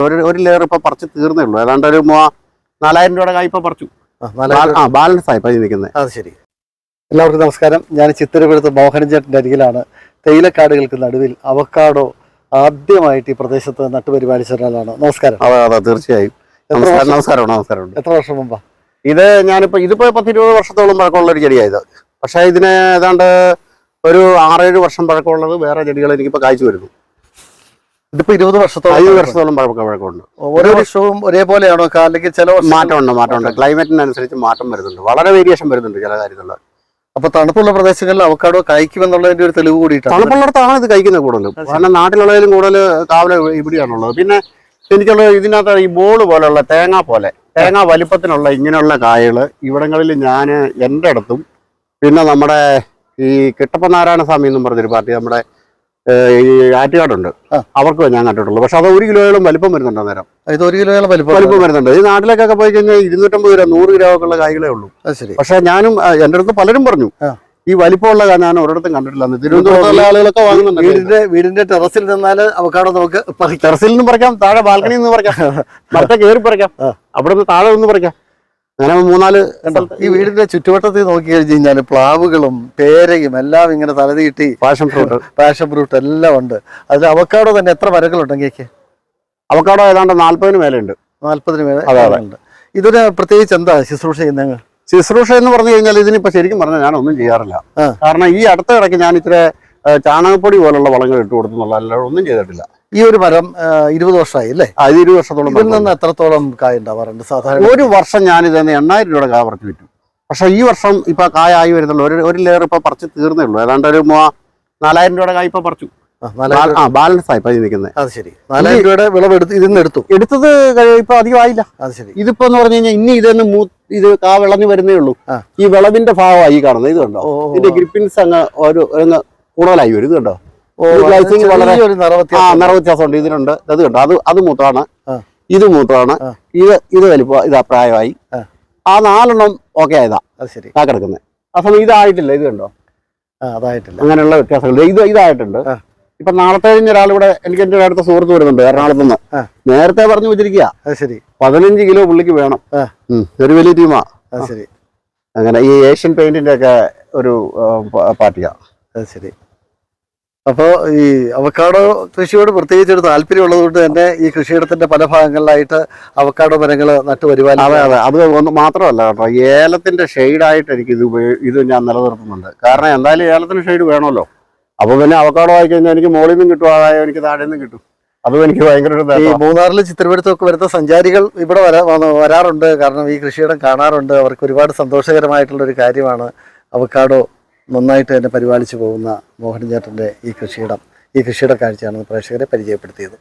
ഒരു ഒരു ലെയർ ഇപ്പൊ പറിച്ച് തീർന്നേ ഉള്ളൂ. ഏതാണ്ട് ഒരു നാലായിരം രൂപയുടെ കായ് ഇപ്പൊ പറിച്ചു. ആ, ബാലൻസ് ആയി പതി നിൽക്കുന്നത് അത് ശരി. എല്ലാവർക്കും നമസ്കാരം. ഞാൻ ചിത്തിരപുരത്ത് മോഹനചേട്ടന്റെ അരികിലാണ്. തേയിലക്കാടുകൾക്ക് നടുവിൽ അവക്കാടോ ആദ്യമായിട്ട് ഈ പ്രദേശത്ത് നട്ടുപരിപാലിച്ച ഒരാളാണ്. നമസ്കാരം. അതെ അതെ തീർച്ചയായും. നമസ്കാരം നമസ്കാരം എത്ര വർഷം മുമ്പാ? ഇത് ഞാനിപ്പോ ഇതിപ്പോ പത്തിരുപത് വർഷത്തോളം പഴക്കമുള്ള ഒരു ചെടിയായത് പക്ഷേ ഇതിന് ഏതാണ്ട് ഒരു ആറേഴ് വർഷം പഴക്കമുള്ളത് വേറെ ചെടികൾ എനിക്കിപ്പോ കായ്ച്ചു വരുന്നു. ഇതിപ്പോ ഇരുപത് വർഷത്തോളം ഇരുപത് വർഷത്തോളം പഴക്കം പഴക്കമുണ്ട്. ഓരോ വർഷവും ഒരേപോലെയാണോ അല്ലെങ്കിൽ ചില മാറ്റമുണ്ട് മാറ്റമുണ്ട്. ക്ലൈമറ്റിനനുസരിച്ച് മാറ്റം വരുന്നുണ്ട്. വളരെ വേരിയേഷൻ വരുന്നുണ്ട് ചില കാര്യങ്ങളിൽ അപ്പൊ തണുപ്പുള്ള പ്രദേശങ്ങളിൽ അവക്കാടോ എന്നുള്ളതിന്റെ ഒരു തെളിവ് കൂടിയിട്ടാണ് തണുപ്പുള്ളിടത്താണ് ഇത് കഴിക്കുന്നത് കൂടുതലും. കാരണം നാട്ടിലുള്ളതിലും കൂടുതൽ കാവല ഇവിടെയാണുള്ളത്. പിന്നെ എനിക്കുള്ള ഇതിനകത്ത് ഈ ബോൾ പോലെയുള്ള തേങ്ങ പോലെ തേങ്ങ വലിപ്പത്തിനുള്ള ഇങ്ങനെയുള്ള കായകൾ ഇവിടങ്ങളിൽ ഞാൻ എന്റെ അടുത്തും പിന്നെ നമ്മുടെ ഈ കിട്ടപ്പനാരായണ സ്വാമി എന്നും പറഞ്ഞൊരു പാർട്ടി നമ്മുടെ ഈ ആറ്റുകാടുണ്ട്. അവർക്ക് ഞാൻ കണ്ടിട്ടുള്ളൂ. പക്ഷെ അത് ഒരു കിലോയോളം വലിപ്പം വരുന്നുണ്ട് അന്നേരം. ഇത് ഒരു കിലോയോളം വലിപ്പം വലിപ്പം വരുന്നുണ്ട്. ഈ നാട്ടിലേക്കൊക്കെ പോയി കഴിഞ്ഞാൽ ഇരുന്നൂറ്റമ്പത് രൂപ നൂറ് കിലോ ഒക്കെ ഉള്ള. കായ്കളേ ഉള്ളൂ ശരി. പക്ഷെ ഞാനും എന്റെ എന്റെ അടുത്ത് പലരും പറഞ്ഞു. ഈ വലിപ്പമുള്ള ഞാൻ ഒരിടത്തും കണ്ടിട്ടില്ല. തിരുവനന്തപുരത്തുള്ള ആളുകളൊക്കെ വാങ്ങുന്നുണ്ട്. വീടിന്റെ വീടിന്റെ ടെറസിൽ നിന്നാൽ അവക്കാടോ നമുക്ക് ടെറസിൽ നിന്ന് പറിക്കാം താഴെ ബാൽക്കണിയിൽ നിന്ന് പറിക്കാം. മരത്തെ കയറി പറിക്കാം. അവിടെ നിന്ന് താഴെ നിന്ന് പറിക്കാം. അങ്ങനെ മൂന്നാൽ ഈ വീടിന്റെ ചുറ്റുവട്ടത്തിൽ നോക്കി കഴിഞ്ഞു കഴിഞ്ഞാൽ പ്ലാവുകളും പേരയും എല്ലാം ഇങ്ങനെ തലതീട്ടി പാഷൻ ഫ്രൂട്ട് പാഷൻ ഫ്രൂട്ട് എല്ലാം ഉണ്ട്. അതിൽ അവക്കാടോ തന്നെ എത്ര മരങ്ങളുണ്ട് അങ്ങേക്ക്? അവക്കാടോ ഏതാണ്ട് നാല്പതിന് മേലെയുണ്ട്. നാല്പതിന് മേലെ. ഉണ്ട്. ഇതിന് പ്രത്യേകിച്ച് എന്താ ശുശ്രൂഷ ചെയ്യുന്നത് ശുശ്രൂഷ എന്ന് പറഞ്ഞു കഴിഞ്ഞാൽ ഇതിനിപ്പോ ശരിക്കും പറഞ്ഞാൽ ഞാൻ ഒന്നും ചെയ്യാറില്ല കാരണം ഈ അടുത്ത ഇടയ്ക്ക് ഞാൻ ഇച്ചിരി ചാണകപ്പൊടി പോലുള്ള വളങ്ങൾ ഇട്ട് കൊടുത്തു എന്നുള്ള അല്ലാതെ ഒന്നും ചെയ്തിട്ടില്ല. ഈ ഒരു മരം ഇരുപത് വർഷമായി അല്ലേ? അത് ഇരുപത് വർഷത്തോളം ഇതിൽ. നിന്ന് എത്രത്തോളം കായ ഉണ്ടാവാറുണ്ട്? സാധാരണ ഒരു വർഷം ഞാൻ തന്നെ എണ്ണായിരം രൂപയുടെ കായ പറിച്ചു വിറ്റു. പക്ഷെ ഈ വർഷം ഇപ്പൊ കായ ആയി വരുന്നുള്ളൂ. ഒരു ഒരു ലെയർ ഇപ്പൊ പറിച്ചു തീർന്നേ ഉള്ളൂ. ഏതാണ്ട് ഒരു നാലായിരം രൂപയുടെ കായ ഇപ്പൊ പറിച്ചു. ആ, ബാലൻസ് ആയി നിൽക്കുന്നത്. അത് ശരി. നാലായിരം രൂപയുടെ വിളവ് എടുത്ത് ഇതിൽ നിന്ന് എടുത്തു. എടുത്തത് ഇപ്പൊ ഇപ്പൊ അധികമായില്ല. അത് ശരി. ഇതിപ്പോ എന്ന് പറഞ്ഞു കഴിഞ്ഞാൽ ഇനി ഇതൊന്ന് മൂ ഇത് കാ വിളഞ്ഞു വരുന്നേ ഉള്ളൂ. ഈ വിളവിന്റെ ഭാഗമായി കാണുന്നത് ഇത് കണ്ടോ? ഇതിന്റെ ഗ്രിപ്പിൻസ് അങ്ങ് ഒരു കൂടുതലായി വരും. ഇത് കണ്ടോ? Glycine വളരെ- ആ നിറ വ്യത്യാസമുണ്ട് ഇതിനുണ്ട് അത് കണ്ടോ? അത് അത് മൂത്താണ് ഇത് മൂത്താണ് ഇത് ഇത് വലിപ്പ ഇത് അപ്രായമായി. ആ. നാലെണ്ണം ഓക്കെ ആയതാ. ശരി. ആ കിടക്കുന്നത്. അപ്പം ഇതായിട്ടില്ല. ഇത് കണ്ടോ? അതായിട്ടില്ല. അങ്ങനെയുള്ള വ്യത്യാസങ്ങൾ. ഇത് ഇതായിട്ടുണ്ട്. ഇപ്പൊ നാളത്തെ കഴിഞ്ഞ ഒരാളിവിടെ എനിക്ക് എന്റെ അടുത്ത സുഹൃത്ത് വരുന്നുണ്ട് എറണാകുളത്ത് നിന്ന്. നേരത്തെ പറഞ്ഞു വെച്ചിരിക്കുക ശരി. പതിനഞ്ച് കിലോ പുള്ളിക്ക് വേണം. ഒരു വലിയ ടീമാ അത് ശരി. അങ്ങനെ ഈ ഏഷ്യൻ പെയിന്റിന്റെ ഒക്കെ ഒരു പാർട്ടിയാ. അത് ശരി. അപ്പോ ഈ അവക്കാടോ കൃഷിയോട് പ്രത്യേകിച്ച് ഒരു താല്പര്യം ഉള്ളതുകൊണ്ട് തന്നെ ഈ കൃഷിയിടത്തിന്റെ പല ഭാഗങ്ങളിലായിട്ട് അവക്കാടോ മരങ്ങൾ അതെ നട്ടുപരിപാലിക്കുക അതെ അത്. ഒന്ന് മാത്രമല്ല കേട്ടോ. ഏലത്തിന്റെ ഷെയ്ഡായിട്ട് എനിക്ക് ഇത് ഇത് ഞാൻ നിലനിർത്തുന്നുണ്ട്. കാരണം എന്തായാലും ഏലത്തിന് ഷെയ്ഡ് വേണമല്ലോ. അപ്പൊ പിന്നെ അവക്കാടോ ആയി കഴിഞ്ഞാൽ എനിക്ക് മുകളിൽ നിന്നും കിട്ടും ആദായം എനിക്ക് താഴെ നിന്നും കിട്ടും. അതും എനിക്ക് ഭയങ്കര ഈ മൂന്നാറിൽ മൂന്നാറിലും ചിത്രപുരത്തൊക്കെ വരുന്ന സഞ്ചാരികൾ ഇവിടെ വരാ വരാറുണ്ട്. കാരണം ഈ കൃഷിയിടം കാണാറുണ്ട്. അവർക്ക് ഒരുപാട് സന്തോഷകരമായിട്ടുള്ള ഒരു കാര്യമാണ് അവക്കാടോ നന്നായിട്ട് തന്നെ പരിപാലിച്ചു പോകുന്ന മോഹൻ ചേട്ടന്റെ ഈ കൃഷിയിടം ഈ കൃഷിയുടെ കാഴ്ചയാണ് പ്രേക്ഷകരെ പരിചയപ്പെടുത്തിയത്.